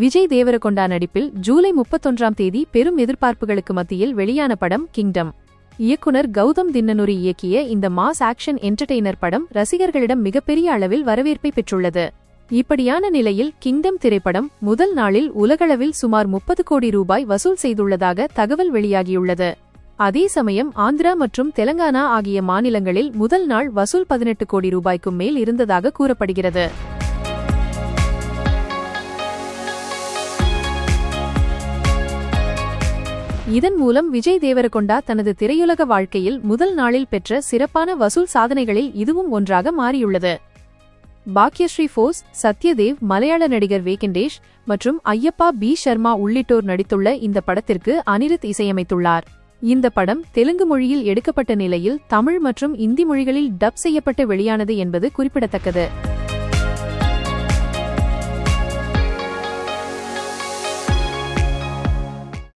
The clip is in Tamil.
விஜய் தேவரகொண்டா நடிப்பில் ஜூலை முப்பத்தொன்றாம் தேதி பெரும் எதிர்பார்ப்புகளுக்கு மத்தியில் வெளியான படம் கிங்டம். இயக்குனர் கௌதம் தின்னனுரி இயக்கிய இந்த மாஸ் ஆக்ஷன் என்டர்டெய்னர் படம் ரசிகர்களிடம் மிகப்பெரிய அளவில் வரவேற்பை பெற்றுள்ளது. இப்படியான நிலையில் கிங்டம் திரைப்படம் முதல் நாளில் உலகளவில் சுமார் முப்பது கோடி ரூபாய் வசூல் செய்துள்ளதாக தகவல் வெளியாகியுள்ளது. அதே சமயம் ஆந்திரா மற்றும் தெலங்கானா ஆகிய மாநிலங்களில் முதல் நாள் வசூல் பதினெட்டு கோடி ரூபாய்க்கும் மேல் இருந்ததாக கூறப்படுகிறது. இதன் மூலம் விஜய் தேவரகொண்டா தனது திரையுலக வாழ்க்கையில் முதல் நாளில் பெற்ற சிறப்பான வசூல் சாதனைகளில் இதுவும் ஒன்றாக மாறியுள்ளது. பாக்யஸ்ரீ ஃபோஸ் சத்யதேவ் மலையாள நடிகர் வேகண்டேஷ் மற்றும் ஐயப்பா பி. சர்மா உள்ளிட்டோர் நடித்துள்ள இந்த படத்திற்கு அனிருத் இசையமைத்துள்ளார். இந்த படம் தெலுங்கு மொழியில் எடுக்கப்பட்ட நிலையில் தமிழ் மற்றும் இந்தி மொழிகளில் டப் செய்யப்பட்டு வெளியானது என்பது குறிப்பிடத்தக்கது.